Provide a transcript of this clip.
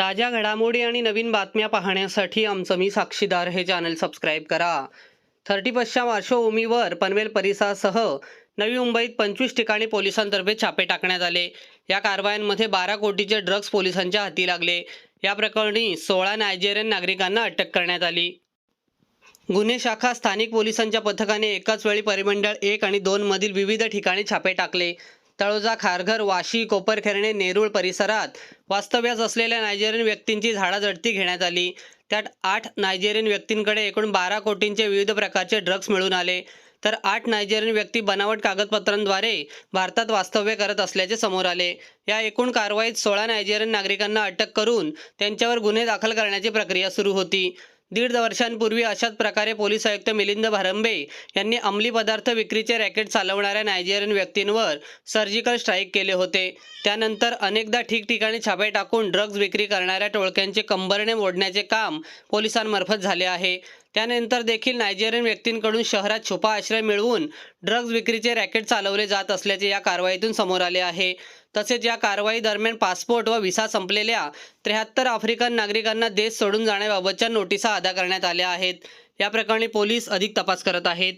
ताज्या घडामोडी आणि नवीन बातम्या पाहण्यासाठी आमचं मी साक्षीदार हे चॅनल सबस्क्राईब करा. थर्टी फर्स्टच्या पार्श्वभूमीवर पनवेल परिसरासह नवी मुंबईत पंचवीस ठिकाणी पोलिसांतर्फे छापे टाकण्यात आले. या कारवायांमध्ये बारा कोटीचे ड्रग्ज पोलिसांच्या हाती लागले. या प्रकरणी सोळा नायजेरियन नागरिकांना अटक करण्यात आली. गुन्हे शाखा स्थानिक पोलिसांच्या पथकाने एकाच वेळी परिमंडळ एक आणि दोन मधील विविध ठिकाणी छापे टाकले. तळोजा खारघर वाशी कोपरखेरणे नेरूळ परिसरात वास्तव्यास असलेल्या नायजेरियन व्यक्तींची झाडाझडती घेण्यात आली. त्यात आठ नायजेरियन व्यक्तींकडे एकूण बारा कोटींचे विविध प्रकारचे ड्रग्ज मिळून आले. तर आठ नायजेरियन व्यक्ती बनावट कागदपत्रांद्वारे भारतात वास्तव्य करत असल्याचे समोर आले. या एकूण कारवाईत सोळा नायजेरियन नागरिकांना अटक करून त्यांच्यावर गुन्हे दाखल करण्याची प्रक्रिया सुरू होती. दीड वर्षांपूर्वी अशाच प्रकारे पोलीस आयुक्त मिलिंद भारंबे यांनी अंमली पदार्थ विक्रीचे रॅकेट चालवणाऱ्या नायजेरियन व्यक्तींवर सर्जिकल स्ट्राईक केले होते. त्यानंतर अनेकदा ठिकठिकाणी छापे टाकून ड्रग्ज विक्री करणाऱ्या टोळक्यांचे कंबरणे मोडण्याचे काम पोलिसांमार्फत झाले आहे. त्यानंतर देखील नायजेरियन व्यक्तींकडून शहरात छुपा आश्रय मिळवून ड्रग्ज विक्रीचे रॅकेट चालवले जात असल्याचे या कारवाईतून समोर आले आहे. तसेच या कारवाई दरम्यान पासपोर्ट व व्हिसा संपलेल्या त्र्याहत्तर आफ्रिकन नागरिकांना देश सोडून जाण्याबाबतच्या नोटिसा अदा करण्यात आल्या आहेत. या प्रकरणी पोलीस अधिक तपास करत आहेत.